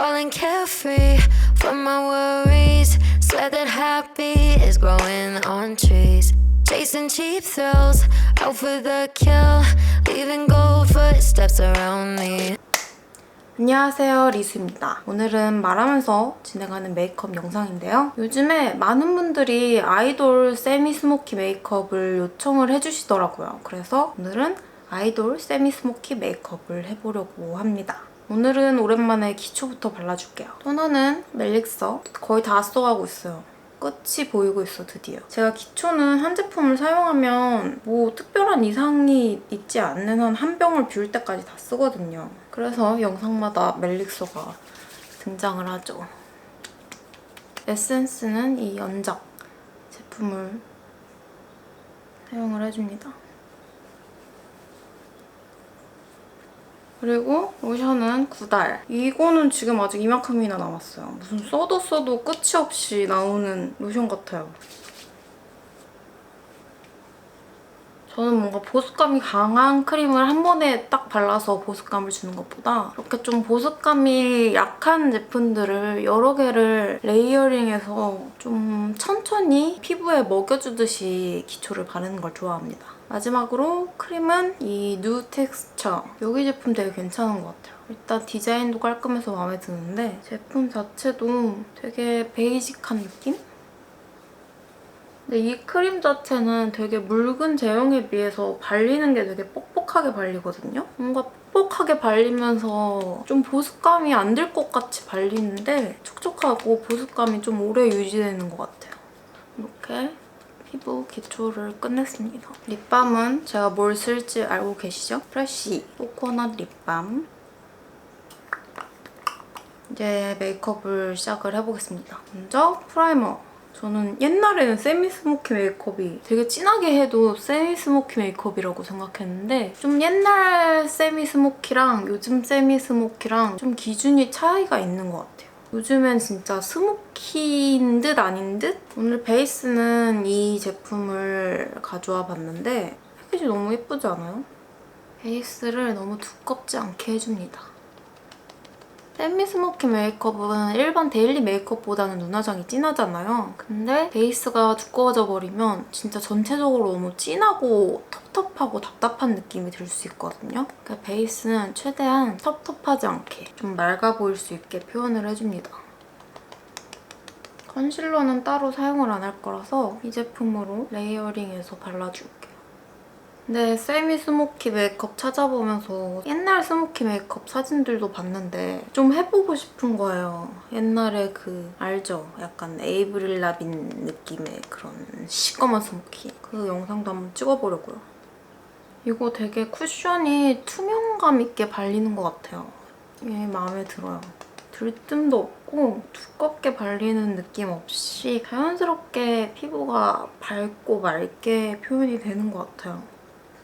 falling carefree from my worries. Swear that happy is growing on trees. Chasing cheap thrills, out for the kill. Leaving gold footsteps around me. 안녕하세요 리수입니다 오늘은 말하면서 진행하는 메이크업 영상인데요 요즘에 많은 분들이 아이돌 세미 스모키 메이크업을 요청을 해주시더라고요 그래서 오늘은 아이돌 세미 스모키 메이크업을 해보려고 합니다 오늘은 오랜만에 기초부터 발라줄게요. 토너는 멜릭서 거의 다 써가고 있어요. 끝이 보이고 있어 드디어. 제가 기초는 한 제품을 사용하면 뭐 특별한 이상이 있지 않는 한 한 병을 비울 때까지 다 쓰거든요. 그래서 영상마다 멜릭서가 등장을 하죠. 에센스는 이 연작 제품을 사용을 해줍니다 그리고 로션은 구달. 이거는 지금 아직 이만큼이나 남았어요. 무슨 써도 써도 끝이 없이 나오는 로션 같아요. 저는 뭔가 보습감이 강한 크림을 한 번에 딱 발라서 보습감을 주는 것보다 이렇게 좀 보습감이 약한 제품들을 여러 개를 레이어링해서 좀 천천히 피부에 먹여주듯이 기초를 바르는 걸 좋아합니다. 마지막으로 크림은 이 누 텍스처. 여기 제품 되게 괜찮은 것 같아요. 일단 디자인도 깔끔해서 마음에 드는데 제품 자체도 되게 베이직한 느낌? 근데 이 크림 자체는 되게 묽은 제형에 비해서 발리는 게 되게 뻑뻑하게 발리거든요? 뭔가 뻑뻑하게 발리면서 좀 보습감이 안 들 것 같이 발리는데 촉촉하고 보습감이 좀 오래 유지되는 것 같아요. 이렇게 피부 기초를 끝냈습니다. 립밤은 제가 뭘 쓸지 알고 계시죠? 프레쉬 코코넛 립밤. 이제 메이크업을 시작을 해보겠습니다. 먼저 프라이머. 저는 옛날에는 세미 스모키 메이크업이 되게 진하게 해도 세미 스모키 메이크업이라고 생각했는데 좀 옛날 세미 스모키랑 요즘 세미 스모키랑 좀 기준이 차이가 있는 것 같아요. 요즘엔 진짜 스모키인 듯 아닌 듯? 오늘 베이스는 이 제품을 가져와 봤는데 패키지 너무 예쁘지 않아요? 베이스를 너무 두껍지 않게 해줍니다. 세미 스모키 메이크업은 일반 데일리 메이크업보다는 눈화장이 진하잖아요. 근데 베이스가 두꺼워져 버리면 진짜 전체적으로 너무 진하고 텁텁하고 답답한 느낌이 들 수 있거든요. 그러니까 베이스는 최대한 텁텁하지 않게 좀 맑아 보일 수 있게 표현을 해줍니다. 컨실러는 따로 사용을 안 할 거라서 이 제품으로 레이어링해서 발라줄게요. 네, 세미 스모키 메이크업 찾아보면서 옛날 스모키 메이크업 사진들도 봤는데 좀 해보고 싶은 거예요. 옛날에 그 알죠? 약간 에이브릴 라빈 느낌의 그런 시꺼먼 스모키. 그 영상도 한번 찍어보려고요. 이거 되게 쿠션이 투명감 있게 발리는 것 같아요. 이게 마음에 들어요. 들뜸도 없고 두껍게 발리는 느낌 없이 자연스럽게 피부가 밝고 맑게 표현이 되는 것 같아요.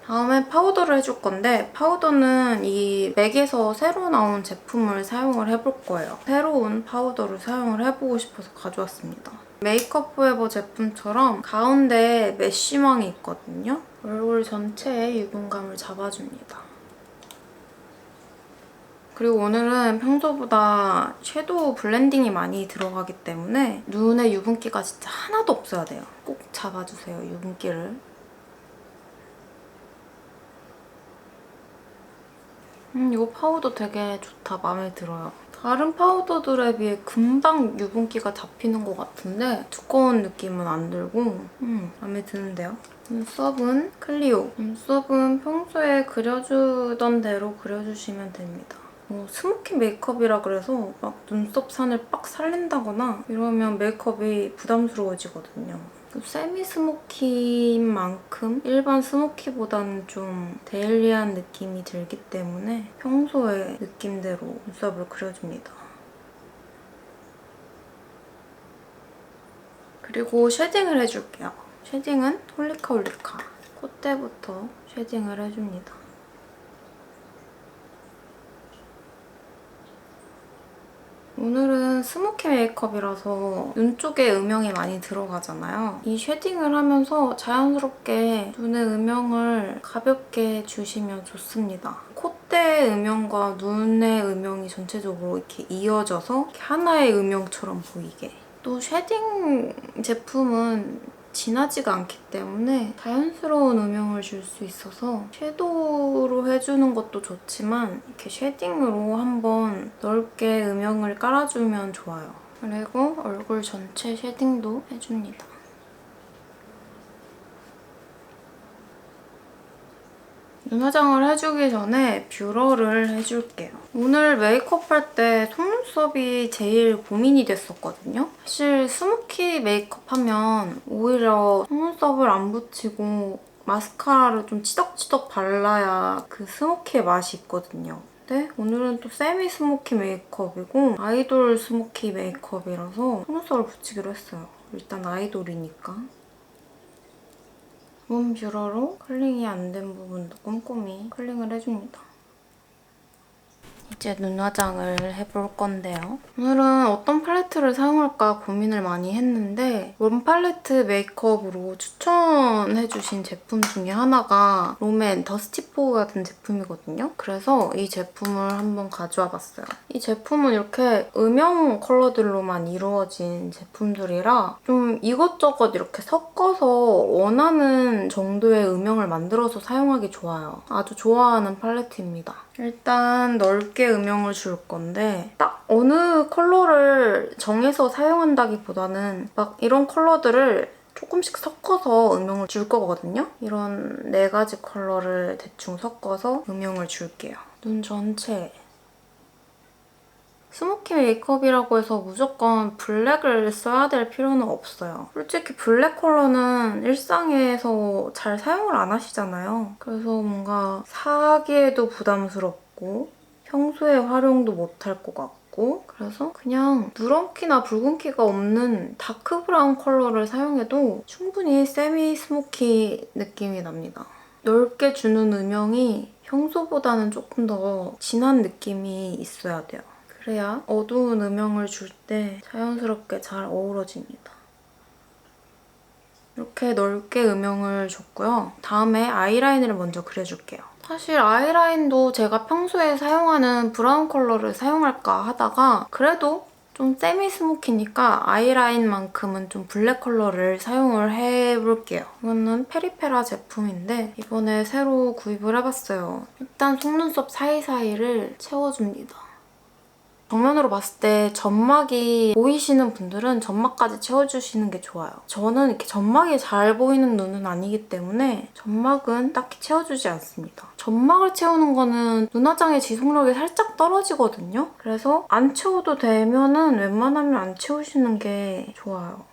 다음에 파우더를 해줄 건데 파우더는 이 맥에서 새로 나온 제품을 사용을 해볼 거예요. 새로운 파우더를 사용을 해보고 싶어서 가져왔습니다. 메이크업 포에버 제품처럼 가운데 메쉬망이 있거든요. 얼굴 전체에 유분감을 잡아줍니다. 그리고 오늘은 평소보다 섀도우 블렌딩이 많이 들어가기 때문에 눈에 유분기가 진짜 하나도 없어야 돼요. 꼭 잡아주세요, 유분기를. 음, 이거 파우더 되게 좋다. 마음에 들어요. 다른 파우더들에 비해 금방 유분기가 잡히는 것 같은데 두꺼운 느낌은 안 들고 음, 마음에 드는데요. 눈썹은 클리오. 눈썹은 평소에 그려주던 대로 그려주시면 됩니다. 뭐 스모키 메이크업이라 그래서 막 눈썹 산을 빡 살린다거나 이러면 메이크업이 부담스러워지거든요. 세미 스모키인 만큼 일반 스모키보다는 좀 데일리한 느낌이 들기 때문에 평소의 느낌대로 눈썹을 그려줍니다. 그리고 쉐딩을 해줄게요. 쉐딩은 홀리카 홀리카. 콧대부터 쉐딩을 해줍니다. 오늘은 스모키 메이크업이라서 눈 쪽에 음영이 많이 들어가잖아요. 이 쉐딩을 하면서 자연스럽게 눈의 음영을 가볍게 주시면 좋습니다. 콧대 음영과 눈의 음영이 전체적으로 이렇게 이어져서 이렇게 하나의 음영처럼 보이게. 또 쉐딩 제품은 진하지가 않기 때문에 자연스러운 음영을 줄 수 있어서 섀도우로 해주는 것도 좋지만 이렇게 쉐딩으로 한번 넓게 음영을 깔아주면 좋아요. 그리고 얼굴 전체 쉐딩도 해줍니다. 눈 화장을 해주기 전에 뷰러를 해줄게요. 오늘 메이크업 할 때 속눈썹이 제일 고민이 됐었거든요. 사실 스모키 메이크업 하면 오히려 속눈썹을 안 붙이고 마스카라를 좀 치덕치덕 발라야 그 스모키의 맛이 있거든요. 근데 오늘은 또 세미 스모키 메이크업이고 아이돌 스모키 메이크업이라서 속눈썹을 붙이기로 했어요. 일단 아이돌이니까. 문 뷰러로 컬링이 안 된 부분도 꼼꼼히 컬링을 해줍니다. 이제 눈 화장을 해볼 건데요. 오늘은 어떤 팔레트를 사용할까 고민을 많이 했는데 롬 팔레트 메이크업으로 추천해주신 제품 중에 하나가 롬앤 더스티포 같은 제품이거든요. 그래서 이 제품을 한번 가져와 봤어요. 이 제품은 이렇게 음영 컬러들로만 이루어진 제품들이라 좀 이것저것 이렇게 섞어서 원하는 정도의 음영을 만들어서 사용하기 좋아요. 아주 좋아하는 팔레트입니다. 일단 넓게 음영을 줄 건데 딱 어느 컬러를 정해서 사용한다기보다는 막 이런 컬러들을 조금씩 섞어서 음영을 줄 거거든요. 이런 네 가지 컬러를 대충 섞어서 음영을 줄게요. 눈 전체에. 스모키 메이크업이라고 해서 무조건 블랙을 써야 될 필요는 없어요. 솔직히 블랙 컬러는 일상에서 잘 사용을 안 하시잖아요. 그래서 뭔가 사기에도 부담스럽고 평소에 활용도 못할 것 같고 그래서 그냥 누런키나 붉은키가 없는 다크 브라운 컬러를 사용해도 충분히 세미 스모키 느낌이 납니다. 넓게 주는 음영이 평소보다는 조금 더 진한 느낌이 있어야 돼요. 그래야 어두운 음영을 줄 때 자연스럽게 잘 어우러집니다. 이렇게 넓게 음영을 줬고요. 다음에 아이라인을 먼저 그려줄게요. 사실 아이라인도 제가 평소에 사용하는 브라운 컬러를 사용할까 하다가 그래도 좀 세미 스모키니까 아이라인만큼은 좀 블랙 컬러를 사용을 해볼게요. 이거는 페리페라 제품인데 이번에 새로 구입을 해봤어요. 일단 속눈썹 사이사이를 채워줍니다. 정면으로 봤을 때 점막이 보이시는 분들은 점막까지 채워주시는 게 좋아요. 저는 이렇게 점막이 잘 보이는 눈은 아니기 때문에 점막은 딱히 채워주지 않습니다. 점막을 채우는 거는 눈화장의 지속력이 살짝 떨어지거든요. 그래서 안 채워도 되면은 웬만하면 안 채우시는 게 좋아요.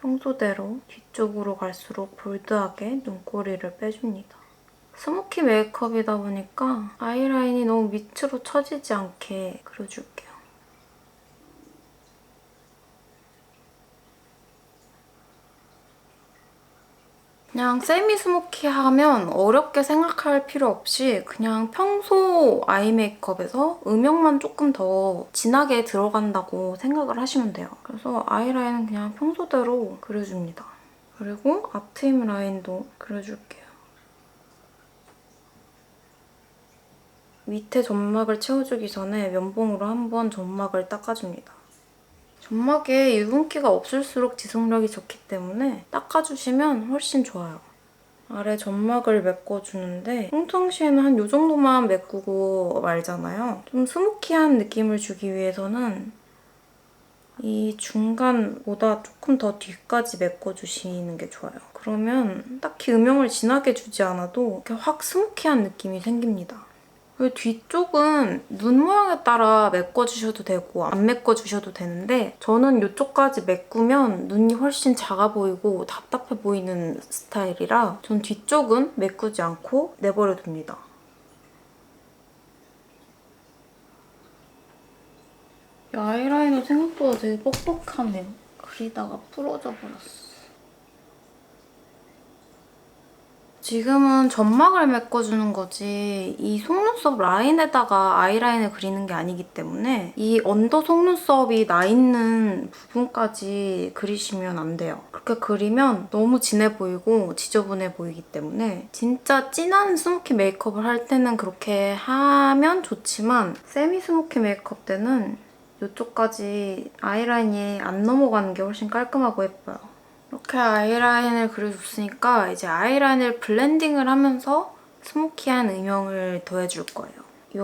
평소대로 뒤쪽으로 갈수록 볼드하게 눈꼬리를 빼줍니다. 스모키 메이크업이다 보니까 아이라인이 너무 밑으로 처지지 않게 그려줄게요. 그냥 세미 스모키 하면 어렵게 생각할 필요 없이 그냥 평소 아이 메이크업에서 음영만 조금 더 진하게 들어간다고 생각을 하시면 돼요. 그래서 아이라인은 그냥 평소대로 그려줍니다. 그리고 앞트임 라인도 그려줄게요. 밑에 점막을 채워주기 전에 면봉으로 한번 점막을 닦아줍니다. 점막에 유분기가 없을수록 지속력이 좋기 때문에 닦아주시면 훨씬 좋아요. 아래 점막을 메꿔주는데 평상시에는 한이 정도만 메꾸고 말잖아요. 좀 스모키한 느낌을 주기 위해서는 이 중간보다 조금 더 뒤까지 메꿔주시는 게 좋아요. 그러면 딱히 음영을 진하게 주지 않아도 이렇게 확 스모키한 느낌이 생깁니다. 그리고 뒤쪽은 눈 모양에 따라 메꿔주셔도 되고 안 메꿔주셔도 되는데 저는 이쪽까지 메꾸면 눈이 훨씬 작아 보이고 답답해 보이는 스타일이라 전 뒤쪽은 메꾸지 않고 내버려 둡니다. 이 아이라이너 생각보다 되게 뻑뻑하네요. 그리다가 부러져 버렸어. 지금은 점막을 메꿔주는 거지 이 속눈썹 라인에다가 아이라인을 그리는 게 아니기 때문에 이 언더 속눈썹이 나 있는 부분까지 그리시면 안 돼요. 그렇게 그리면 너무 진해 보이고 지저분해 보이기 때문에 진짜 진한 스모키 메이크업을 할 때는 그렇게 하면 좋지만 세미 스모키 메이크업 때는 이쪽까지 아이라인이 안 넘어가는 게 훨씬 깔끔하고 예뻐요. 이렇게 아이라인을 그려줬으니까 이제 아이라인을 블렌딩을 하면서 스모키한 음영을 더해줄 거예요. 이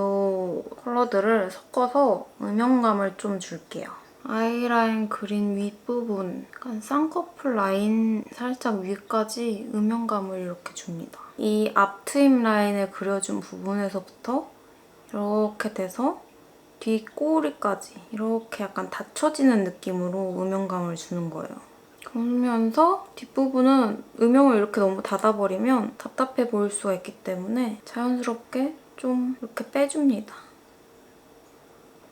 컬러들을 섞어서 음영감을 좀 줄게요. 아이라인 그린 윗부분, 약간 쌍꺼풀 라인 살짝 위까지 음영감을 이렇게 줍니다. 이 앞트임 라인을 그려준 부분에서부터 이렇게 돼서 뒷꼬리까지 이렇게 약간 닫혀지는 느낌으로 음영감을 주는 거예요. 그러면서 뒷부분은 음영을 이렇게 너무 닫아버리면 답답해 보일 수가 있기 때문에 자연스럽게 좀 이렇게 빼줍니다.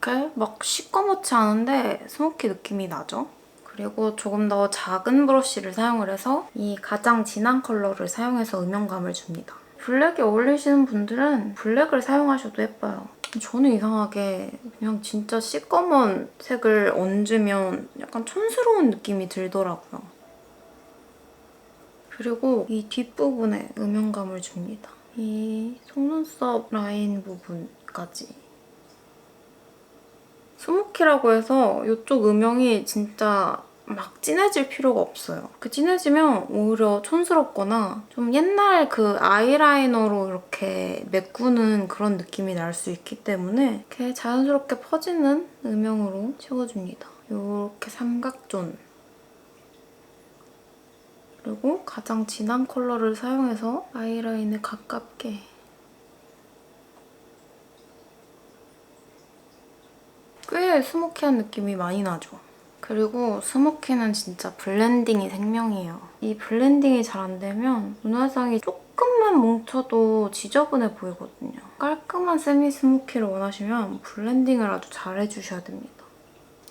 이렇게 막 시꺼멓지 않은데 스모키 느낌이 나죠? 그리고 조금 더 작은 브러쉬를 사용을 해서 이 가장 진한 컬러를 사용해서 음영감을 줍니다. 블랙이 어울리시는 분들은 블랙을 사용하셔도 예뻐요. 저는 이상하게 그냥 진짜 시꺼먼 색을 얹으면 약간 촌스러운 느낌이 들더라고요. 그리고 이 뒷부분에 음영감을 줍니다. 이 속눈썹 라인 부분까지. 스모키라고 해서 이쪽 음영이 진짜 막 진해질 필요가 없어요. 그 진해지면 오히려 촌스럽거나 좀 옛날 그 아이라이너로 이렇게 메꾸는 그런 느낌이 날 수 있기 때문에 이렇게 자연스럽게 퍼지는 음영으로 채워줍니다. 이렇게 삼각존. 그리고 가장 진한 컬러를 사용해서 아이라인에 가깝게 꽤 스모키한 느낌이 많이 나죠. 그리고 스모키는 진짜 블렌딩이 생명이에요. 이 블렌딩이 잘 안 되면 눈화장이 조금만 뭉쳐도 지저분해 보이거든요. 깔끔한 세미 스모키를 원하시면 블렌딩을 아주 잘 해주셔야 됩니다.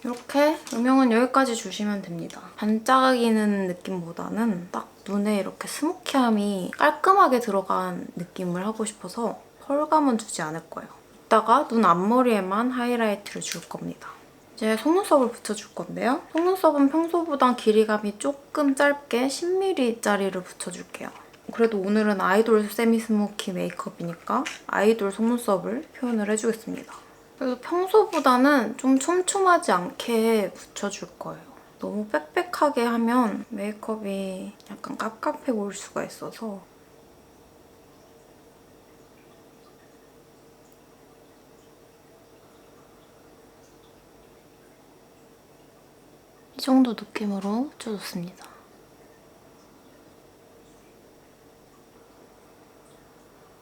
이렇게 음영은 여기까지 주시면 됩니다. 반짝이는 느낌보다는 딱 눈에 이렇게 스모키함이 깔끔하게 들어간 느낌을 하고 싶어서 펄감은 주지 않을 거예요. 이따가 눈 앞머리에만 하이라이트를 줄 겁니다. 이제 속눈썹을 붙여줄 건데요. 속눈썹은 평소보다 길이감이 조금 짧게 10mm짜리를 붙여줄게요. 그래도 오늘은 아이돌 세미 스모키 메이크업이니까 아이돌 속눈썹을 표현을 해주겠습니다. 그래서 평소보다는 좀 촘촘하지 않게 붙여줄 거예요. 너무 빽빽하게 하면 메이크업이 약간 깝깝해 보일 수가 있어서 정도 느낌으로 붙여줬습니다.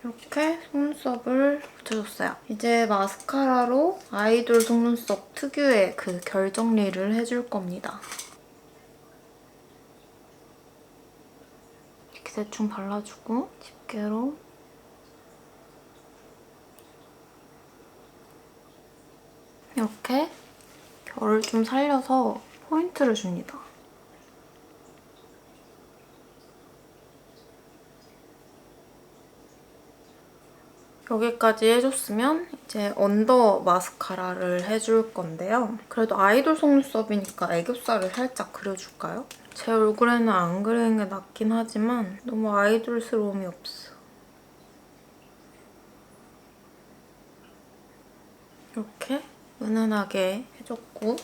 이렇게 속눈썹을 붙여줬어요. 이제 마스카라로 아이돌 속눈썹 특유의 그 결 정리를 해줄 겁니다. 이렇게 대충 발라주고 집게로 이렇게 결을 좀 살려서 포인트를 줍니다. 여기까지 해줬으면 이제 언더 마스카라를 해줄 건데요. 그래도 아이돌 속눈썹이니까 애교살을 살짝 그려줄까요? 제 얼굴에는 안 그리는 게 낫긴 하지만 너무 아이돌스러움이 없어. 이렇게 은은하게 해줬고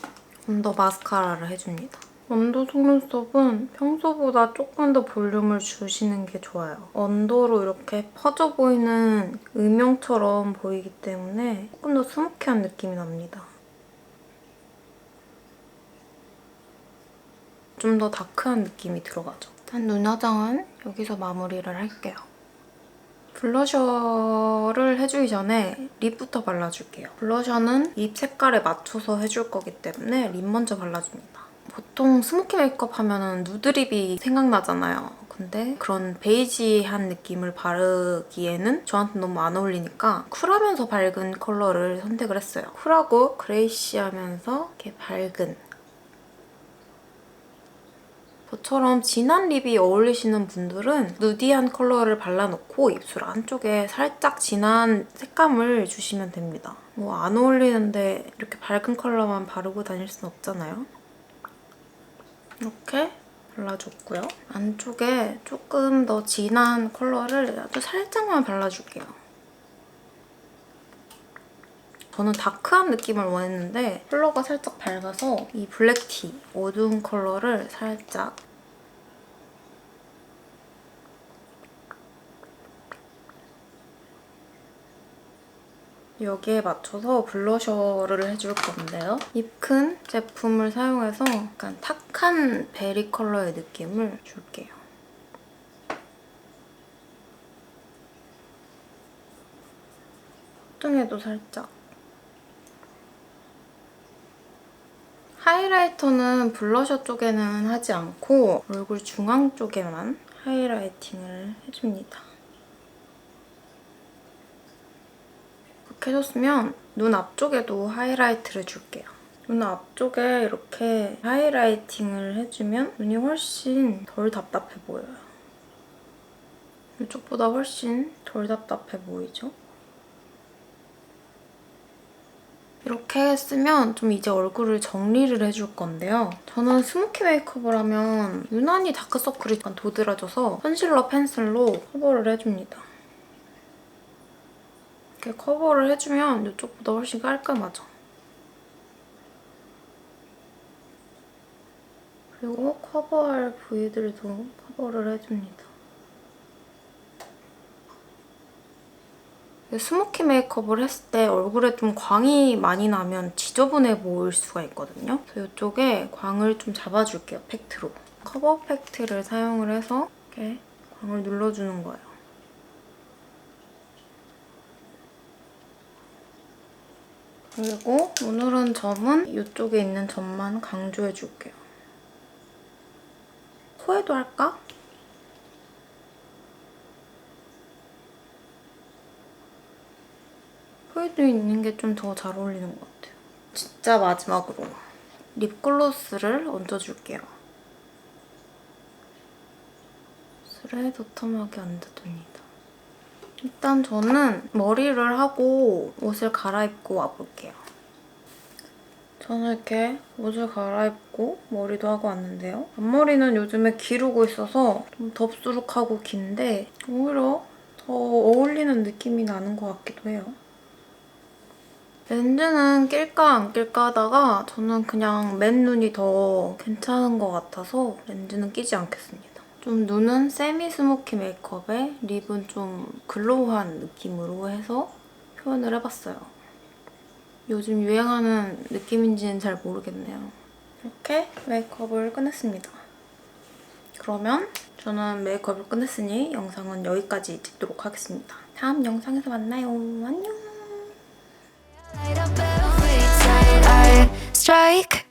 언더 마스카라를 해줍니다. 언더 속눈썹은 평소보다 조금 더 볼륨을 주시는 게 좋아요. 언더로 이렇게 퍼져 보이는 음영처럼 보이기 때문에 조금 더 스모키한 느낌이 납니다. 좀 더 다크한 느낌이 들어가죠. 일단 눈 화장은 여기서 마무리를 할게요. 블러셔를 해주기 전에 립부터 발라줄게요. 블러셔는 입 색깔에 맞춰서 해줄 거기 때문에 립 먼저 발라줍니다. 보통 스모키 메이크업 하면 누드립이 생각나잖아요. 근데 그런 베이지한 느낌을 바르기에는 저한테 너무 안 어울리니까 쿨하면서 밝은 컬러를 선택을 했어요. 쿨하고 그레이시하면서 이렇게 밝은 저처럼 진한 립이 어울리시는 분들은 누디한 컬러를 발라놓고 입술 안쪽에 살짝 진한 색감을 주시면 됩니다. 뭐 안 어울리는데 이렇게 밝은 컬러만 바르고 다닐 순 없잖아요. 이렇게 발라줬고요. 안쪽에 조금 더 진한 컬러를 아주 살짝만 발라줄게요. 저는 다크한 느낌을 원했는데 컬러가 살짝 밝아서 이 블랙티 어두운 컬러를 살짝 여기에 맞춰서 블러셔를 해줄 건데요. 입 큰 제품을 사용해서 약간 탁한 베리 컬러의 느낌을 줄게요. 뚱에도 살짝 하이라이터는 블러셔 쪽에는 하지 않고 얼굴 중앙 쪽에만 하이라이팅을 해줍니다. 이렇게 해줬으면 눈 앞쪽에도 하이라이트를 줄게요. 눈 앞쪽에 이렇게 하이라이팅을 해주면 눈이 훨씬 덜 답답해 보여요. 이쪽보다 훨씬 덜 답답해 보이죠? 이렇게 했으면 좀 이제 얼굴을 정리를 해줄 건데요. 저는 스모키 메이크업을 하면 유난히 다크서클이 약간 도드라져서 컨실러 펜슬로 커버를 해줍니다. 이렇게 커버를 해주면 이쪽보다 훨씬 깔끔하죠. 그리고 커버할 부위들도 커버를 해줍니다. 스모키 메이크업을 했을 때 얼굴에 좀 광이 많이 나면 지저분해 보일 수가 있거든요. 그래서 이쪽에 광을 좀 잡아줄게요, 팩트로. 커버 팩트를 사용을 해서 이렇게 광을 눌러주는 거예요. 그리고 오늘은 점은 이쪽에 있는 점만 강조해줄게요. 코에도 할까? 코에도 있는 게 좀 더 잘 어울리는 것 같아요. 진짜 마지막으로 립글로스를 얹어줄게요. 술에 도톰하게 얹어줍니다. 일단 저는 머리를 하고 옷을 갈아입고 와볼게요. 저는 이렇게 옷을 갈아입고 머리도 하고 왔는데요. 앞머리는 요즘에 기르고 있어서 좀 덥수룩하고 긴데 오히려 더 어울리는 느낌이 나는 것 같기도 해요. 렌즈는 낄까 안 낄까 하다가 저는 그냥 맨 눈이 더 괜찮은 것 같아서 렌즈는 끼지 않겠습니다. 좀 눈은 세미 스모키 메이크업에 립은 좀 글로우한 느낌으로 해서 표현을 해봤어요. 요즘 유행하는 느낌인지는 잘 모르겠네요. 이렇게 메이크업을 끝냈습니다. 그러면 저는 메이크업을 끝냈으니 영상은 여기까지 찍도록 하겠습니다. 다음 영상에서 만나요. 안녕! Strike